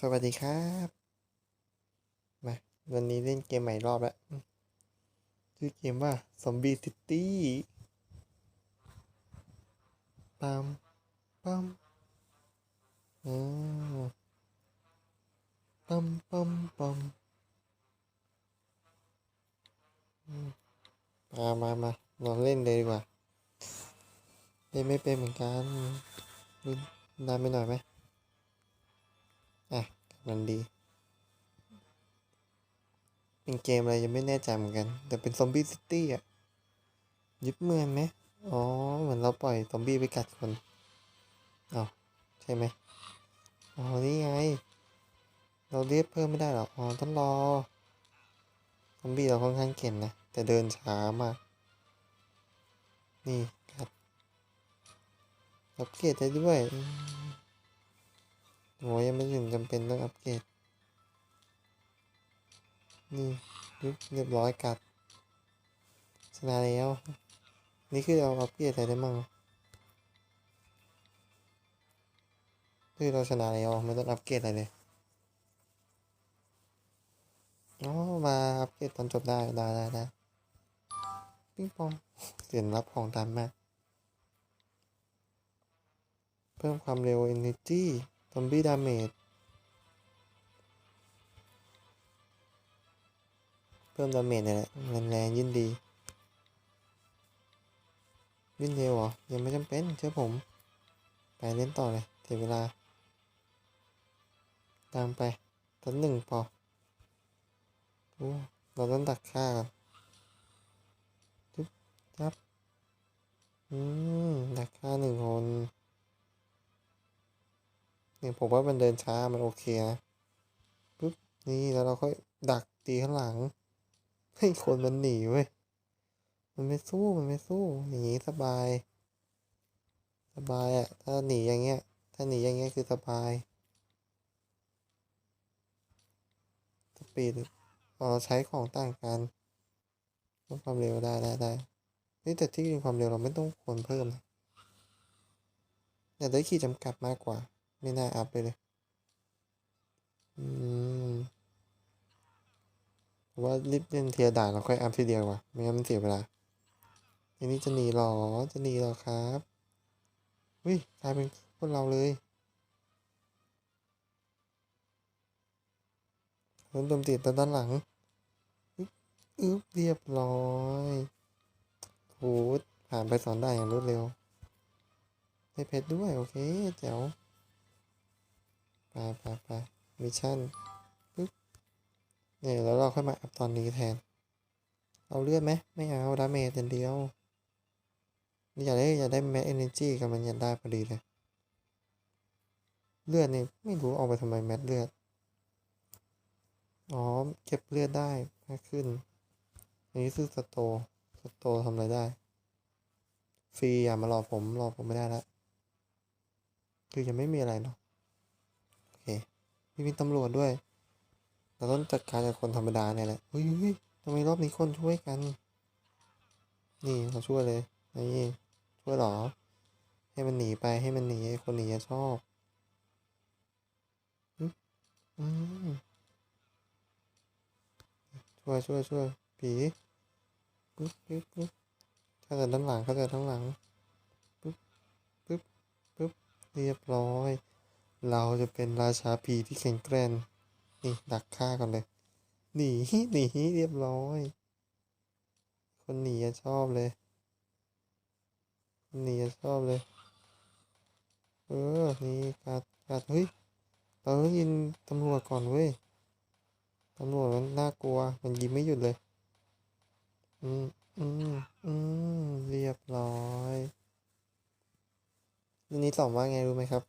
สวัสดีครับ มาวันนี้เล่นเกมใหม่รอบแล้วชื่อเกมว่า Zombie City ปั๊มปั๊มอ๋อปั๊มปั๊มปั๊มมามามาลองเล่นเลยดีกว่าเล่นไม่เป็นเหมือนกันดูนานไปหน่อยไหม อะกำลังดี เป็นเกมอะไรยังไม่แน่ใจเหมือนกัน แต่เป็นซอมบี้ซิตี้อะ ยึดเมืองไหมอ๋อ เหมือนเราปล่อยซอมบี้ไปกัดคนอ๋อใช่ไหมอ๋อ นี่ไง เราเรียกเพิ่มไม่ได้หรอก อ๋อ ต้องรอ ซอมบี้เราค่อนข้างเก่งนะ แต่เดินช้ามาก นี่กัดอัปเกรดได้ด้วย อืมโอ้ยังไม่ถึงจำเป็นต้องอัปเกรด นี่ยึบเรียบร้อยกัดชนะแล้ว นี่คือเราอัปเกรดอะไรได้มั่งคือเราชนะแล้วไม่ต้องอัปเกรดอะไรเลยอ๋อมาอัปเกรดตอนจบได้ได้ได้ได้ปิ้งปองเสียงรับของตามมาเพิ่มความเร็ว energy ซอมบี้ดาเมจ เพิ่มดาเมจเนี่ยแหละแรงๆยิ่งดีวิ่งเร็วเหรอ ยังไม่จำเป็นเชื่อผม ไปเล่นต่อเลยเสียเวลา ตามไปตันหนึ่งพอโอ้เราต้องดักฆ่ากันจุ๊บจับอืม ดักฆ่าหนึ่งคน เนี่ยผมว่ามันเดินช้ามันโอเคนะปุ๊บนี่แล้วเราค่อยดักตีข้างหลังให้คนมันหนีเว้ยมันไม่สู้มันไม่สู้อย่างนี้สบาย สบายอะถ้าหนีอย่างเงี้ย ถ้าหนีอย่างเงี้ยคือสบายสปีดอ๋อใช้ของต่างกันเพิ่มความเร็วได้ได้ได้นี่แต่ที่จริงความเร็วเราไม่ต้องควรเพิ่มนะแต่ได้ขีดจำกัดมากกว่า ไม่น่าอัพไปเลยอืมว่ารีบเล่นเทียด่านเราค่อยอัพทีเดียวว่ะไม่งั้นมันเสียเวลาอันนี้จะหนีหรอจะหนีหรอครับอุ้ยกลายเป็นคนเราเลยโดนโดนติดด้านหลังอึ๊บอึ๊บเรียบร้อยโหผ่านไปสอนได้อย่างรวดเร็วได้เพชรด้วย โอเค แจ๋ว ไปไปไปมิชชั่นเนี่ยแล้วเราค่อยมาอัพตอนนี้แทน เอาเลือดไหมไม่เอาดาเมจอย่างเดียวอยากได้อยากได้แม c เอเนจีกับมันอยากได้พอดีเลยเลือดนี่ไม่รู้เอาไปทำไมแมทเลือดอ๋อเก็บเลือดได้มากขึ้น อันนี้คือสโตสโตทำอะไรได้ ฟรีอย่ามาหลอผมหลอผมไม่ได้แล้วคือยังไม่มีอะไรเนาะ ไม่มีตำรวจด้วย เราต้องจัดการกับคนธรรมดาเนี่ยแหละเฮ้ยทำไมรอบนี้คนช่วยกัน นี่เราช่วยเลย นี่ช่วยหรอ ให้มันหนีไปให้มันหนีไอ้คนหนีจะชอบอืมอืมช่วยช่วยช่วยผีปึ๊บปึ๊บปึ๊บข้าจากด้านหลังเข้าจากด้านหลังปึ๊บปึ๊บปึ๊บเรียบร้อย เราจะเป็นราชาผีที่แข็งแกร่งนี่ดักฆ่ากันเลยหนีหนีเรียบร้อย คนหนีอะชอบเลยคนหนีอะชอบเลย เออนี่กัดกัดเฮ้ยเราต้องยินตำรวจก่อนเว้ยตำรวจมันน่ากลัว มันยิงไม่หยุดเลย อืมอืมอืมเรียบร้อย รื่องนี้สอนว่าไงรู้ไหมครับ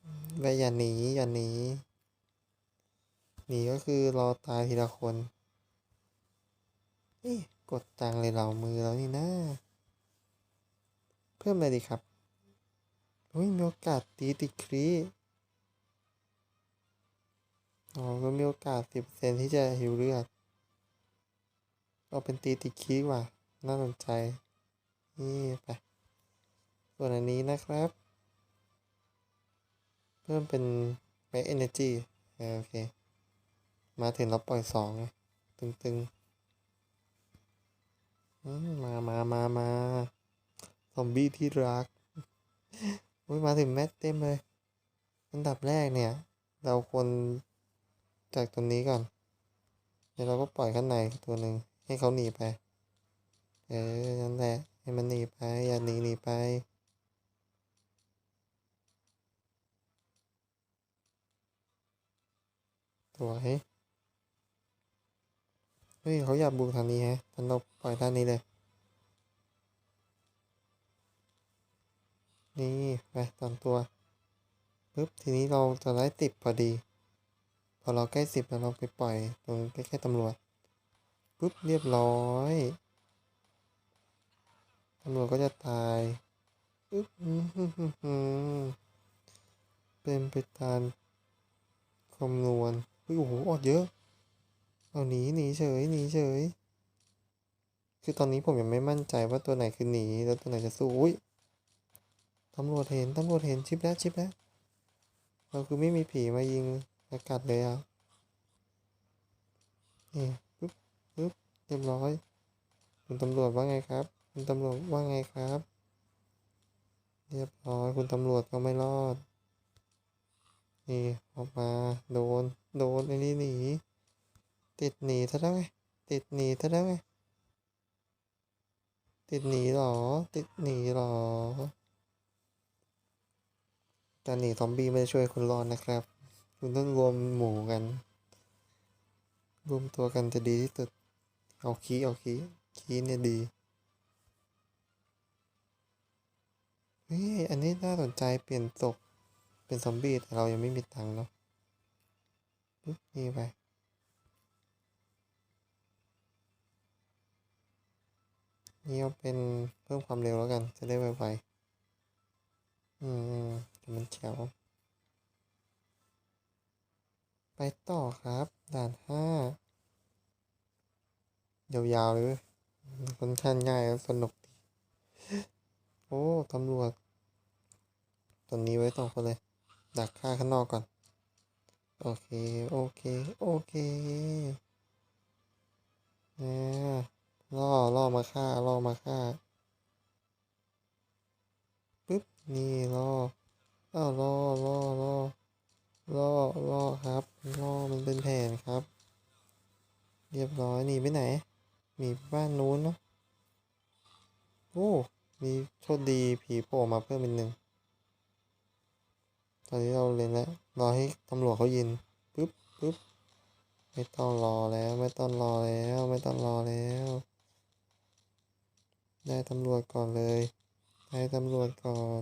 ว่าอย่าหนีอย่าหนี หนีก็คือรอตายทีละคนเอ๊ะกดตังเลยเรามือแล้วนี่นะ เพิ่มอะไรดีครับอุ้ยมีโอกาสตีติดครีอ๋อก็มีโอกาสสิบเซนที่จะหิวเลือดเอาเป็นตีติดคีว่ะ น่าสนใจ นี่ไป ส่วนอันนี้นะครับ เพิ่มเป็น Max Energy เออโอเค มาถึงเราปล่อยสองตึงๆ มามามามาซอมบี้ที่รักอุ้ยมาถึงแมทเต็มเลย อันดับแรกเนี่ย เราควรจากตรงนี้ก่อน เดี๋ยวเราก็ปล่อยข้างในตัวหนึ่งให้เขาหนีไป เออ นั่นแหละ ให้มันหนีไป อย่าหนีหนีไป สวยเฮ้ยเขาอยากบุกทางนี้ฮะทันเราปล่อยด้านนี้เลย นี่ไปตามตัวปึ๊บทีนี้เราจะได้ติดพอดี พอเราใกล้สิบแล้วเราไปปล่อยตรงใกล้ๆตำรวจปึ๊บเรียบร้อยตำรวจก็จะตายปึ๊บเป็นไปตามคำนวณ เฮ้ยโอ้โหออกเยอะ เอาหนีหนีเฉยหนีเฉย คือตอนนี้ผมยังไม่มั่นใจว่าตัวไหนคือหนีแล้วตัวไหนจะสู้อุ้ยตำรวจเห็นตำรวจเห็นชิปแล้วชิปแล้วเราคือไม่มีผีมายิงอากาศเลยอะนี่ปึ๊บปึ๊บเรียบร้อยคุณตำรวจว่าไงครับ คุณตำรวจว่าไงครับ เรียบร้อยคุณตำรวจก็ไม่รอด นี่ออกมาโดนโดนไอ้นี่หนีติดหนีซะแล้วไงติดหนีซะแล้วไงติดหนีหรอ ติดหนีหรอการหนีซอมบี้ไม่ได้ช่วยคุณรอดนะครับ คุณต้องรวมหมู่กัน รวมตัวกันจะดีที่สุด เอาคีเอาคีคีเนี่ยดีเฮ้ยอันนี้น่าสนใจเปลี่ยนศพ เป็นซอมบี้แต่เรายังไม่มีตังค์เนาะปึ๊บนี่ไปนี่เอาเป็นเพิ่มความเร็วแล้วกัน จะได้ไวๆอืมแต่มันแจ๋วไปต่อครับ ด่านห้ายาวๆเลยเว้ยค่อนข้างง่ายแล้วสนุกดี โอ้ ตำรวจ ตอนนี้ไว้ต่องคนเลย ดักฆ่าข้างนอกก่อน โอเค โอเค โอเคเนี่ยล่อล่อมาฆ่าล่อมาฆ่าปึ๊บนี่ล่ออ้าวล่อล่อล่อล่อล่อครับล่อมันเป็นแผนครับ เรียบร้อยหนีไปไหนหนีไปบ้านนู้นเนาะโอ้มีโชคดีผีโผล่มาเพิ่มเป็นหนึ่ง ตอนนี้เราเล่นแล้ว รอให้ตำรวจเขายินปึ๊บปึ๊บไม่ต้องรอแล้ว ไม่ต้องรอแล้ว ไม่ต้องรอแล้ว ได้ตำรวจก่อนเลย ได้ตำรวจก่อน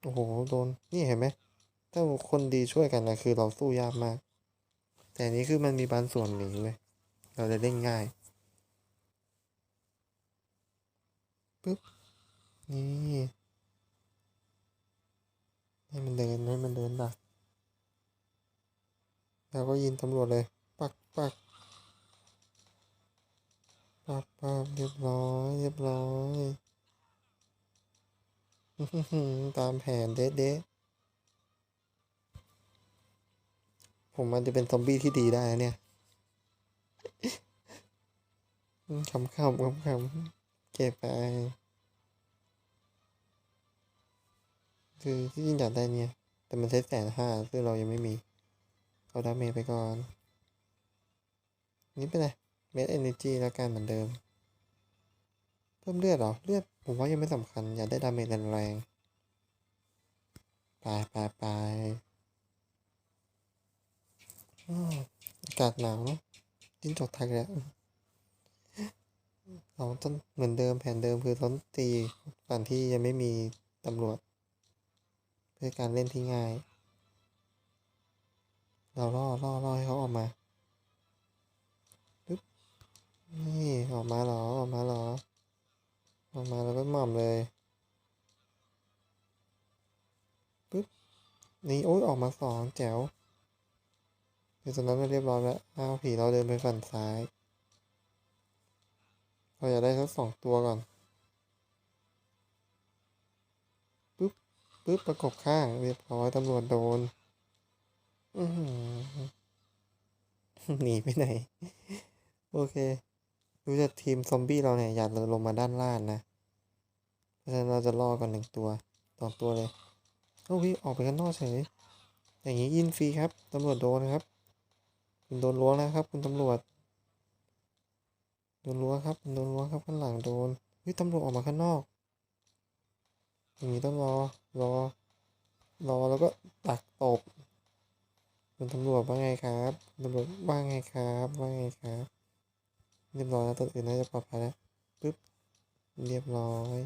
โอ้โห โดน นี่เห็นไหม ถ้าคนดีช่วยกันนะคือเราสู้ยากมาก แต่นนี้คือมันมีบางส่วนหนีเลย เราจะเล่นง่ายปึ๊บ นี่ ให้มันเดินให้มันเดินดักแล้วก็ยิงตำรวจเลย ปักปักปักปักเรียบร้อย เรียบร้อยตามแผนเด๊ะเด๊ะผมมันจะเป็นซอมบี้ที่ดีได้เนี่ยขำๆขำๆเก็บไป คือที่จริงอยากได้เนี่ย แต่มันใช้แสนห้าซึ่งเรายังไม่มี เอาดาเมจไปก่อน นี่เป็นไรเมดเอเนจีแล้วกันเหมือนเดิม เพิ่มเลือดเหรอ เลือดผมว่ายังไม่สำคัญ อยากได้ดาเมจแรงๆไปไปไปอากาศหนาวเนอะจิ้งจกทักแล้วเราต้องเหมือนเดิมแผนเดิมคือต้องตีก่อนที่ยังไม่มีตำรวจ เพื่อการเล่นที่ง่าย เราล่อล่อล่อให้เขาออกมาปึ๊บนี่ออกมาเหรอออกมาเหรอออกมาแล้วก็หม่อมเลยปึ๊บนี่โอ้ยออกมาสองแจ๋วเดี๋ยวตอนนั้นเราเรียบร้อยแล้วอ้าวผีเราเดินไปฝั่งซ้ายเราอยากได้สักสองตัวก่อน ปึ๊บประกบข้างเรียบร้อยตำรวจโดนหนีไปไหน โอเค ดูจากทีมซอมบี้เราเนี่ย อย่าเดินลงมาด้านล่างนะ เพราะฉะนั้นเราจะล่อก่อนหนึ่งตัวสองตัวเลยโอ้ยออกไปข้างนอกเฉยอย่างนี้ยินฟรีครับตำรวจโดนครับ คุณโดนล้วงแล้วครับ คุณตำรวจ โดนล้วงครับโดนล้วงครับข้างหลังโดนเฮ้ยตำรวจออกมาข้างนอกอย่างนี้ต้องรอ รอ รอแล้วก็ตักตบคุณตำรวจว่าไงครับตำรวจว่าไงครับว่าไงครับเรียบร้อยแล้วตัวอื่นน่าจะปลอดภัยแล้วปึ๊บเรียบร้อย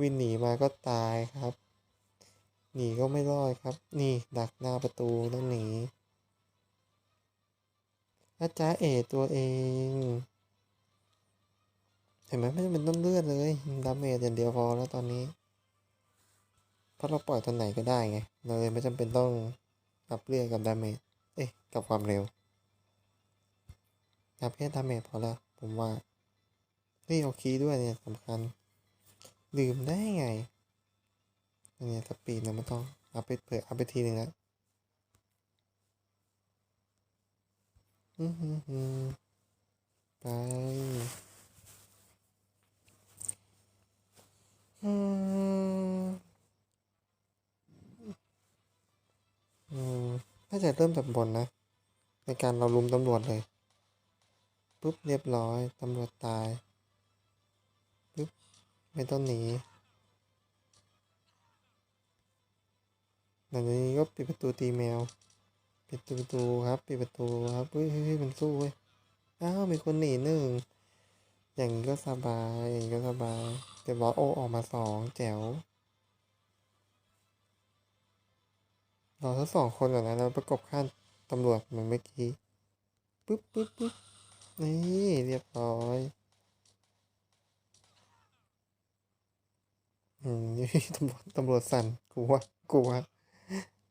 วินหนีมาก็ตายครับ หนีก็ไม่รอดครับ นี่ดักหน้าประตูต้องหนีอาจจ์เอตัวเอง เห็นไหมไม่จำเป็นต้องเลือดเลยดาเมจอย่างเดียวพอแล้วตอนนี้ เพราะเราปล่อยตอนไหนก็ได้ไง เราเลยไม่จำเป็นต้องอัพเลือดกับดาเมจ เอ๊ะ กับความเร็วอัพแค่ดาเมจพอแล้วผมว่านี่เอาคีด้วยเนี่ยสำคัญ ลืมได้ไงอันนี้สปีดเราไม่ต้องอัพไปเผื่ออัพไปทีหนึ่งแล้วอือหือหือไปอืมอืมน่า จะเริ่มจากบนนะ ในการเราลุมตำรวจเลย ปุ๊บเรียบร้อย ตำรวจตาย ปุ๊บ ไม่ต้องหนีหลังจากนี้ก็ปิดประตูตีแมว ปิดประตูครับ ปิดประตูครับเฮ้ยเฮ้ยมันสู้เว้ย อ้าว มีคนหนีหนึ่ง อย่างนี้ก็สบาย อย่างนี้ก็สบายเดี๋ยวบอกโอออกมาสองแจ๋ว เราทั้งสองคนก่อนนะแล้วประกบข้างตำรวจเหมือนเมื่อกี้ปึ๊บปึ๊บปึ๊บนี่เรียบร้อยอืมนี่ตำรวจตำรวจสั่นกลัวกลัว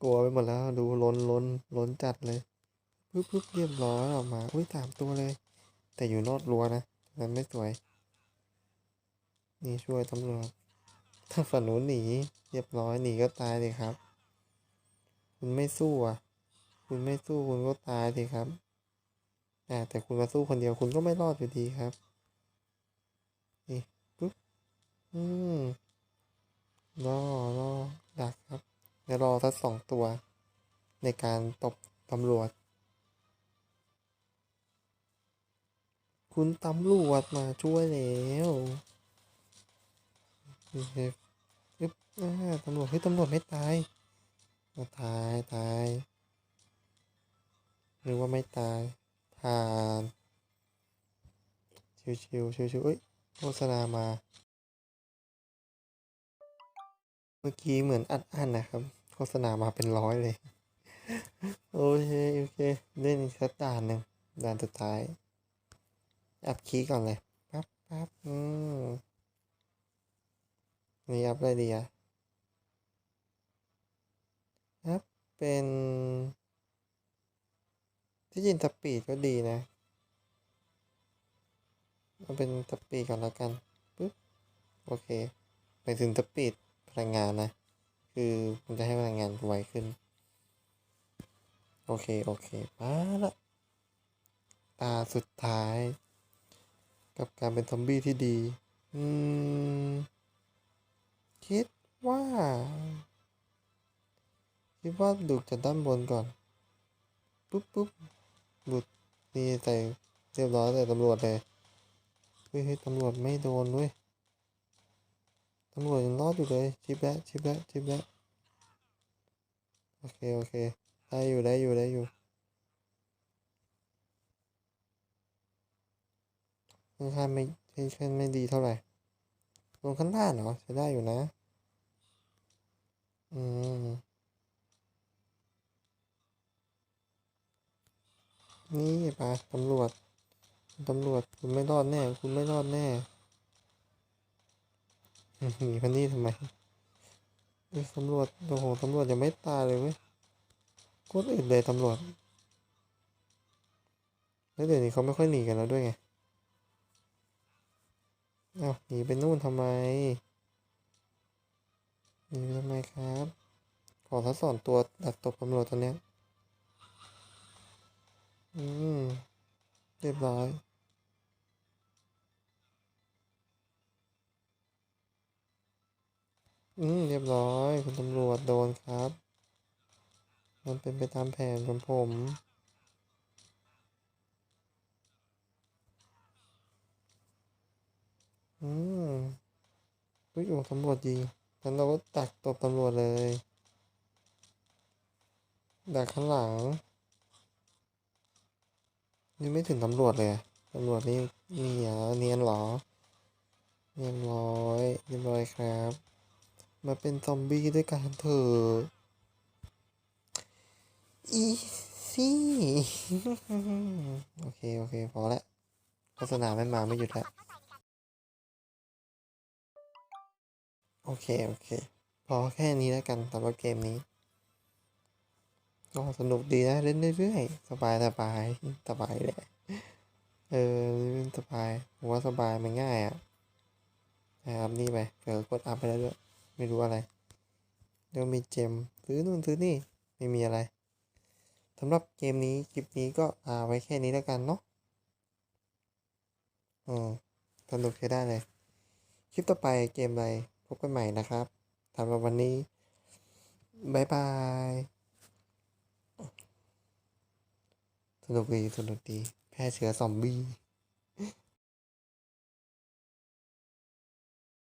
กลัวไปหมดแล้วดูล้นล้นล้นจัดเลยปึ๊บปึ๊บเรียบร้อยออกมาอุ้ยสามตัวเลย แต่อยู่นอกรั้วนะนั้นไม่สวย นี่ช่วยตำรวจถ้าฝั่งนู้นหนี เรียบร้อยหนีก็ตายเลยครับ คุณไม่สู้อะ คุณไม่สู้คุณก็ตายสิครับอ่แต่คุณมาสู้คนเดียวคุณก็ไม่รอดอยู่ดีครับ นี่ปุ๊บ อืมรอรอดักครับเดี๋ยวรอสักสองตัว ในการตบตำรวจ คุณตำรวจมาช่วยแล้วอเคปึ๊บตำรวจเฮ้ยตำรวจไม่ตาย ตายตายหรือว่าไม่ตายผ่านชิวชิวชิวชิวเอ้ยโฆษณามา เมื่อกี้เหมือนอัดอั้นนะครับ โฆษณามาเป็นร้อยเลย โอเค โอเค เล่นอีกสักด่านหนึ่งด่านสุดท้าย อัพคีย์ก่อนเลย ปั๊บปั๊บอืมนี่อัพอะไรดีอะ อัพเป็นที่จริงสปีดก็ดีนะเอาเป็นสปีดก่อนแล้วกันปึ๊บโอเคไปถึงสปีดพลังงานนะ คือมันจะให้พลังงานไวขึ้น โอเค โอเคมาละตาสุดท้าย กับการเป็นซอมบี้ที่ดี อืม คิดว่า คิดว่าดูจากด้านบนก่อน ปุ๊บปุ๊บบุดนี่ใส่เรียบร้อยเลยตำรวจเลยเฮ้ยเฮ้ยตำรวจไม่โดนด้วยตำรวจยังรอดอยู่เลยชิปแล้วชิปแล้วชิปแล้วโอเคโอเคได้อยู่ได้อยู่ได้อยู่ค่อนข้างไม่ค่อนข้างไม่ดีเท่าไหร่ลงข้างล่างเหรอใช้ได้อยู่นะ อืม นี่ไปตำรวจ ตำรวจคุณไม่รอดแน่ คุณไม่รอดแน่หนีพันนี่ทำไมตำรวจโอ้โหตำรวจยังไม่ตายเลยเว้ยโคตรอึดเลยตำรวจแล้วเดี๋ยวนี้เขาไม่ค่อยหนีกันแล้วด้วยไงเอ้าหนีไปนู่นทำไมหนีไปทำไมครับ ขอทดสอนตัวดักตบตำรวจตัวเนี้ย อืม เรียบร้อยอืม เรียบร้อย คุณตำรวจโดนครับ มันเป็นไปตามแผนของผม อืมอุ้ยโอ้ตำรวจยิงงั้นเราก็ดักตบตำรวจเลย ดักข้างหลัง นี่ไม่ถึงตำรวจเลยตำรวจนี่นี่เหรอเนียนหรอเรียบร้อยเรียบร้อยครับ มาเป็นซอมบี้ด้วยกันเถอะอีซี่โอเค โอเค พอละโฆษณาไม่มาไม่หยุดละโอเค โอเค พอแค่นี้แล้วกันสำหรับเกมนี้ ก็สนุกดีนะเล่นเรื่อยๆสบายสบายสบายแหละเออสบายผมว่าสบายมันง่ายอะนะครับนี่ไปเผื่อกดอัพไปแล้วด้วยไม่รู้อะไรเดี๋ยวมีเจมซื้อนู่นซื้อนี่ไม่มีอะไรสำหรับเกมนี้คลิปนี้ก็อาไว้แค่นี้แล้วกันเนาะอืมสนุกใช้ได้เลย คลิปต่อไปเกมอะไรพบกันใหม่นะครับสำหรับวันนี้บายบาย สนุกดีสนุกดี แพร่เชื้อซอมบี้